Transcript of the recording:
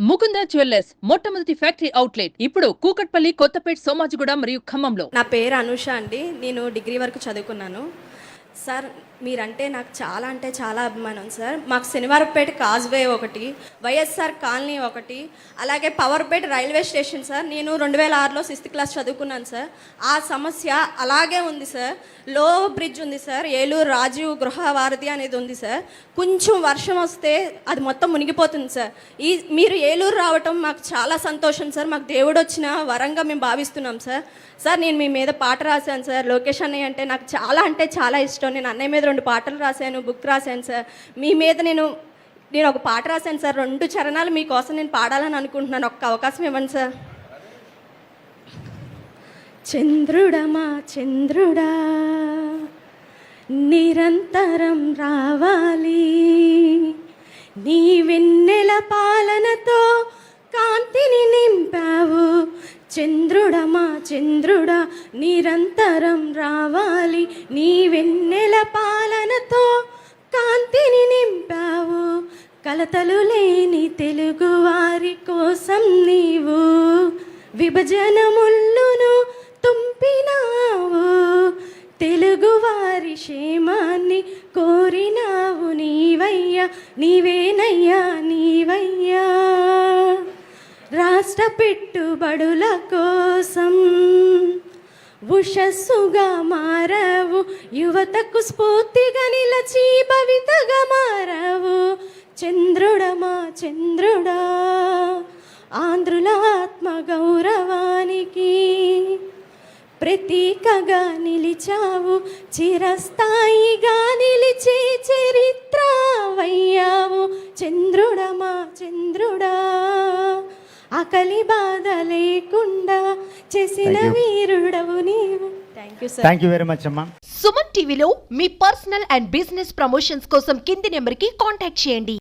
Mukunda jewellers మొట్టమొదటి factory outlet. ఇప్పుడు కూకట్పల్లి కొత్తపేట్ సోమాజిగూడ మరియు ఖమ్మంలో. నా పేరు అనుష అండి. నేను డిగ్రీ వరకు చదువుకున్నాను. సార్ మీరంటే నాకు చాలా అంటే చాలా అభిమానం సార్. మాకు శనివారపేట కాజ్వే ఒకటి వైఎస్ఆర్ కాలనీ ఒకటి అలాగే పవర్పేట రైల్వే స్టేషన్ సార్. నేను రెండు వేల ఆరులో సిక్స్త్ క్లాస్ చదువుకున్నాను సార్. ఆ సమస్య అలాగే ఉంది సార్. లో బ్రిడ్జ్ ఉంది సార్. ఏలూరు రాజీవ్ గృహ వారధి అనేది ఉంది సార్. కొంచెం వర్షం వస్తే అది మొత్తం మునిగిపోతుంది సార్. ఈ మీరు ఏలూరు రావటం మాకు చాలా సంతోషం సార్. మాకు దేవుడు వచ్చిన వరంగా మేము భావిస్తున్నాం సార్. సార్ నేను మీ మీద పాట రాశాను సార్. లోకేష్ అన్నయ్య అంటే నాకు చాలా అంటే చాలా ఇష్టం. నేను అన్నయ్య మీద రెండు పాటలు రాశాను బుక్ రాశాను సార్. మీ మీద నేను నేను ఒక పాట రాశాను సార్. రెండు చరణాలు మీకోసం నేను పాడాలని అనుకుంటున్నాను. ఒక్క అవకాశం ఇవ్వండి సార్. చంద్రుడమా చంద్రుడా నిరంతరం రావాలి. నీ వెన్నెల పాలనతో కాంతిని నింపావు. చంద్రుడమా చంద్రుడ నిరంతరం రావాలి నీ వెన్నెల పాలనతో. కాంతిని నింపావు కలతలు లేని తెలుగు వారి కోసం నీవు. విభజన ముళ్ళును తుంపినావు తెలుగు వారి క్షేమాన్ని కోరినావు నీవయ్యా నీవేనయ్యా నీవయ్యా. రాష్ట్ర పెట్టుబడుల కోసం ఉషస్సుగా మారవు యువతకు స్ఫూర్తిగా నిలచి భవితగా మారవు. చంద్రుడమా చంద్రుడా ఆంధ్రుల ఆత్మ గౌరవానికి ప్రతీకగా నిలిచావు చిరస్థాయిగా నిలి ఆకలి బాధ లేకుండా చేసిన Thank you. వీరుడవు నీవు. Thank you sir thank you very much అమ్మా. సుమన్ టీవీలో మీ పర్సనల్ అండ్ బిజినెస్ ప్రమోషన్స్ కోసం కింది నెంబర్కి కాంటాక్ట్ చేయండి.